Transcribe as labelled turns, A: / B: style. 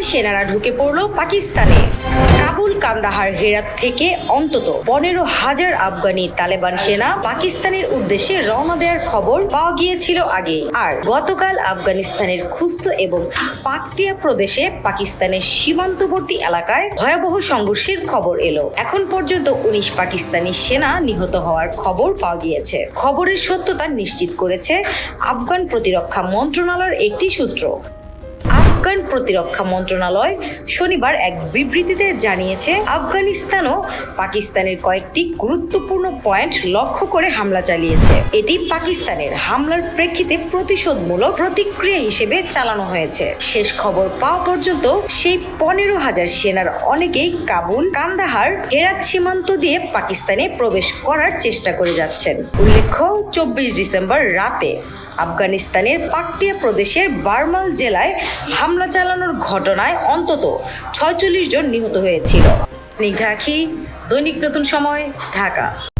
A: সেনারা ঢুকে পড়ল পাকিস্তানে। কাবুল কান্দাহার হেরাত থেকে অন্তত পনেরো হাজার আফগানি তালেবান সেনা পাকিস্তানের উদ্দেশ্যে রওনা দেওয়ার খবর পাওয়া গিয়েছিল আগে। আর গতকাল আফগানিস্তানের খুস্ত এবং পাকতিয়া প্রদেশে পাকিস্তানের সীমান্তবর্তী এলাকায় ভয়াবহ সংঘর্ষের খবর এলো। এখন পর্যন্ত উনিশ পাকিস্তানি সেনা নিহত হওয়ার খবর পাওয়া গিয়েছে। খবরের সত্যতা নিশ্চিত করেছে আফগান প্রতিরক্ষা মন্ত্রণালয়ের একটি সূত্র। আফগান প্রতিরক্ষা মন্ত্রণালয় শনিবার এক বিবৃতিতে জানিয়েছে আফগানিস্তানও পাকিস্তানের কয়েকটি গুরুত্বপূর্ণ পয়েন্ট লক্ষ্য করে হামলা চালিয়েছে। এটি পাকিস্তানের হামলার প্রেক্ষিতে প্রতিশোধমূলক প্রতিক্রিয়া হিসেবে চালানো হয়েছে। শেষ খবর পাওয়া পর্যন্ত সেই পনেরো হাজার সেনার অনেকেই কাবুল, কান্দাহার, হেরাত সীমান্ত দিয়ে পাকিস্তানে প্রবেশ করার চেষ্টা করে যাচ্ছেন। উল্লেখ্য, চব্বিশ ডিসেম্বর রাতে আফগানিস্তানের পাকতিয়া প্রদেশের বার্মাল জেলায় হামলা চালানোর ঘটনায় অন্তত ছয়চল্লিশ জন নিহত হয়েছিল। স্নিগ্ধাখি দৈনিক নতুন সময় ঢাকা।